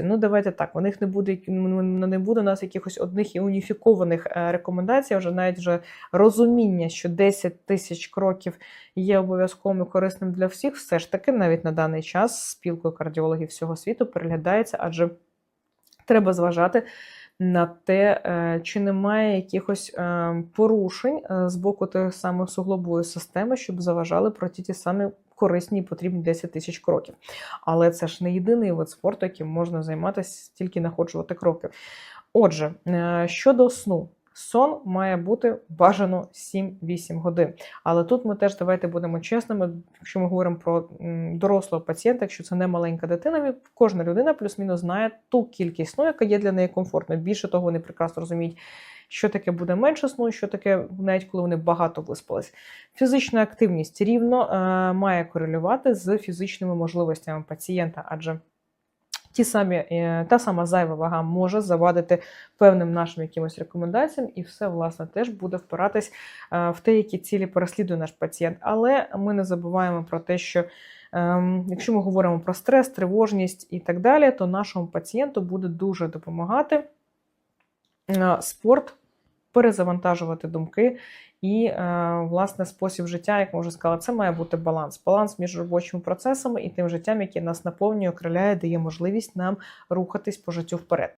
Ну, давайте так. У них не буде не буде у нас якихось одних і уніфікованих е, рекомендацій, вже навіть вже розуміння, що 10 тисяч кроків є обов'язковим і корисним для всіх, все ж таки, навіть на даний час спілкою кардіологів всього світу переглядається, адже треба зважати на те, е, чи немає якихось е, порушень е, з боку тих самих суглобової системи, щоб заважали пройти ті самі корисні і потрібні 10 тисяч кроків. Але це ж не єдиний вид спорту, яким можна займатися, тільки находжувати кроки. Отже, щодо сну. Сон має бути бажано 7-8 годин. Але тут ми теж давайте будемо чесними, якщо ми говоримо про дорослого пацієнта, якщо це не маленька дитина, кожна людина плюс-мінус знає ту кількість сну, яка є для неї комфортною. Більше того, вони прекрасно розуміють, що таке буде менше сну, що таке, навіть коли вони багато виспались. Фізична активність рівно е, має корелювати з фізичними можливостями пацієнта, адже ті самі, е, та сама зайва вага може завадити певним нашим якимось рекомендаціям, і все, власне, теж буде впиратись е, в те, які цілі переслідує наш пацієнт. Але ми не забуваємо про те, що ем, якщо ми говоримо про стрес, тривожність і так далі, то нашому пацієнту буде дуже допомагати е, спорт перезавантажувати думки. І, е, власне, спосіб життя, як ми вже це має бути баланс. Баланс між робочими процесами і тим життям, яке нас наповнює, окриляє, дає можливість нам рухатись по життю вперед.